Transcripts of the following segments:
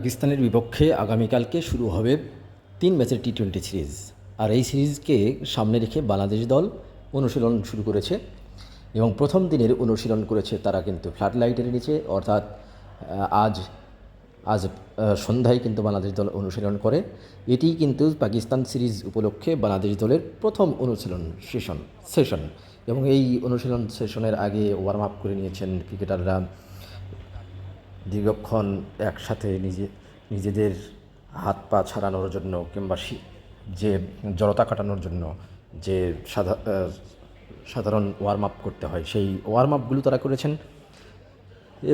পাকিস্তানের বিপক্ষে আগামীকালকে শুরু হবে তিন ম্যাচের টি টোয়েন্টি সিরিজ। আর এই সিরিজকে সামনে রেখে বাংলাদেশ দল অনুশীলন শুরু করেছে এবং প্রথম দিনের অনুশীলন করেছে তারা কিন্তু ফ্ল্যাট লাইটের নিচে। অর্থাৎ আজ আজ সন্ধ্যায় কিন্তু বাংলাদেশ দল অনুশীলন করে। এটি কিন্তু পাকিস্তান সিরিজ উপলক্ষে বাংলাদেশ দলের প্রথম অনুশীলন সেশন সেশন। এবং এই অনুশীলন সেশনের আগে ওয়ার্ম আপ করে নিয়েছেন ক্রিকেটাররা দীর্ঘক্ষণ একসাথে নিজে, নিজেদের হাত পা ছাড়ানোর জন্য কিংবা যে জড়তা কাটানোর জন্য যে সাধা সাধারণ ওয়ার্ম আপ করতে হয়, সেই ওয়ার্ম আপগুলো তারা করেছেন।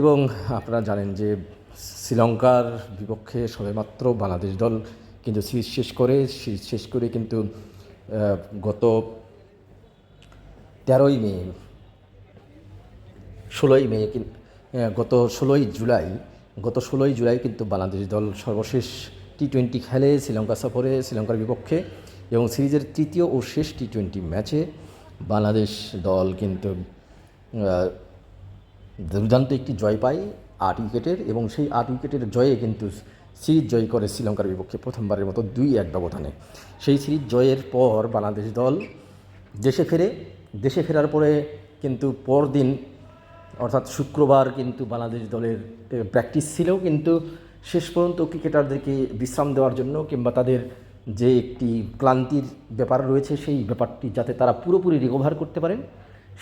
এবং আপনারা জানেন যে শ্রীলঙ্কার বিপক্ষে সবেমাত্র বাংলাদেশ দল কিন্তু সিরিজ শেষ করে, সিরিজ শেষ করে কিন্তু গত তেরোই মে, ষোলোই মে গত ষোলোই জুলাই, গত ষোলোই জুলাই কিন্তু বাংলাদেশ দল সর্বশেষ টি টোয়েন্টি খেলে শ্রীলঙ্কা সফরে শ্রীলঙ্কার বিপক্ষে এবং সিরিজের তৃতীয় ও শেষ টি টোয়েন্টি ম্যাচে বাংলাদেশ দল কিন্তু দুর্দান্ত একটি জয় পায় আট উইকেটের এবং সেই আট উইকেটের জয়ে কিন্তু সিরিজ জয় করে শ্রীলঙ্কার বিপক্ষে প্রথমবারের মতো দুই এক ব্যবধানে। সেই সিরিজ জয়ের পর বাংলাদেশ দল দেশে ফেরে, দেশে ফেরার পরে কিন্তু পরদিন অর্থাৎ শুক্রবার কিন্তু বাংলাদেশ দলের প্র্যাকটিস ছিল কিন্তু শেষ পর্যন্ত ক্রিকেটারদেরকে বিশ্রাম দেওয়ার জন্য কিংবা তাদের যে একটি ক্লান্তির ব্যাপার রয়েছে সেই ব্যাপারটি যাতে তারা পুরোপুরি রিকভার করতে পারেন,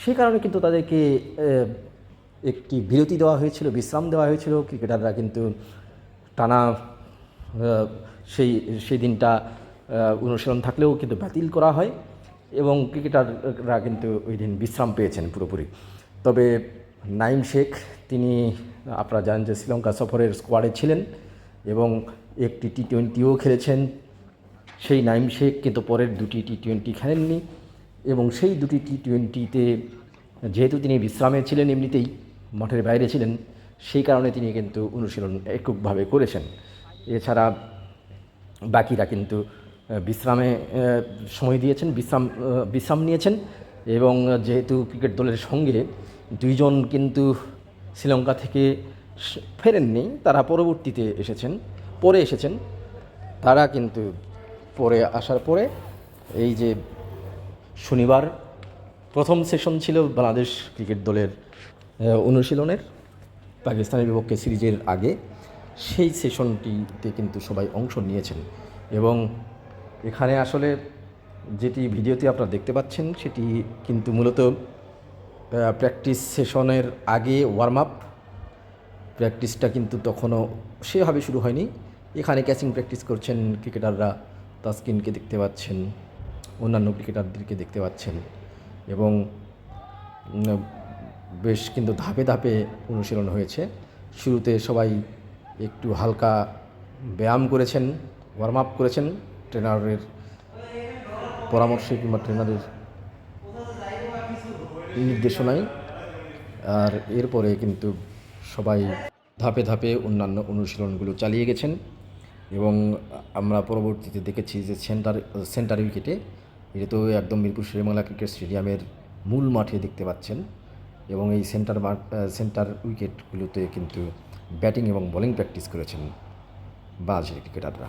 সে কারণে কিন্তু তাদেরকে একটি বিরতি দেওয়া হয়েছিল, বিশ্রাম দেওয়া হয়েছিল। ক্রিকেটাররা কিন্তু টানা সেই সেই দিনটা অনুশীলন থাকলেও কিন্তু বাতিল করা হয় এবং ক্রিকেটাররা কিন্তু ওই দিন বিশ্রাম পেয়েছেন পুরোপুরি। তবে নাইম শেখ, তিনি, আপনারা জানেন যে শ্রীলঙ্কা সফরের স্কোয়াডে ছিলেন এবং একটি টি টোয়েন্টিও খেলেছেন। সেই নাইম শেখ কিন্তু পরের দুটি টি টোয়েন্টি খেলেননি এবং সেই দুটি টি টোয়েন্টিতে যেহেতু তিনি বিশ্রামে ছিলেন এমনিতেই, মাঠের বাইরে ছিলেন, সেই কারণে তিনি কিন্তু অনুশীলন এককভাবে করেছেন। এছাড়া বাকিরা কিন্তু বিশ্রামে সময় দিয়েছেন, বিশ্রাম বিশ্রাম নিয়েছেন এবং যেহেতু ক্রিকেট দলের সঙ্গে দুইজন কিন্তু শ্রীলঙ্কা থেকে ফেরেননি, তারা পরবর্তীতে এসেছেন, পরে এসেছেন। তারা কিন্তু পরে আসার পরে এই যে শনিবার প্রথম সেশন ছিল বাংলাদেশ ক্রিকেট দলের অনুশীলনের পাকিস্তানের বিপক্ষে সিরিজের আগে। সেই সেশনটিতে কিন্তু সবাই অংশ নিয়েছেন এবং এখানে আসলে যেটি ভিডিওতে আপনারা দেখতে পাচ্ছেন, সেটি কিন্তু মূলত প্র্যাকটিস সেশনের আগে ওয়ার্ম আপ প্র্যাকটিসটা কিন্তু তখনও সেভাবে শুরু হয়নি। এখানে ক্যাচিং প্র্যাকটিস করছেন ক্রিকেটাররা তাসকিনকে দেখতে পাচ্ছেন, অন্যান্য ক্রিকেটারদেরকে দেখতে পাচ্ছেন এবং বেশ কিন্তু ধাপে ধাপে অনুশীলন হয়েছে। শুরুতে সবাই একটু হালকা ব্যায়াম করেছেন ওয়ার্ম আপ করেছেন। ট্রেনারের পরামর্শে কিংবা ট্রেনারের নির্দেশনায়। আর এরপরে কিন্তু সবাই ধাপে ধাপে অন্যান্য অনুশীলনগুলো চালিয়ে গেছেন এবং আমরা পরবর্তীতে দেখেছি যে সেন্টার সেন্টার উইকেটে এটা তো একদম মিরপুর শেরেবাংলা ক্রিকেট স্টেডিয়ামের মূল মাঠে দেখতে পাচ্ছেন এবং এই সেন্টার সেন্টার উইকেটগুলোতে কিন্তু ব্যাটিং এবং বোলিং প্র্যাকটিস করেছেন বাংলাদেশের ক্রিকেটাররা।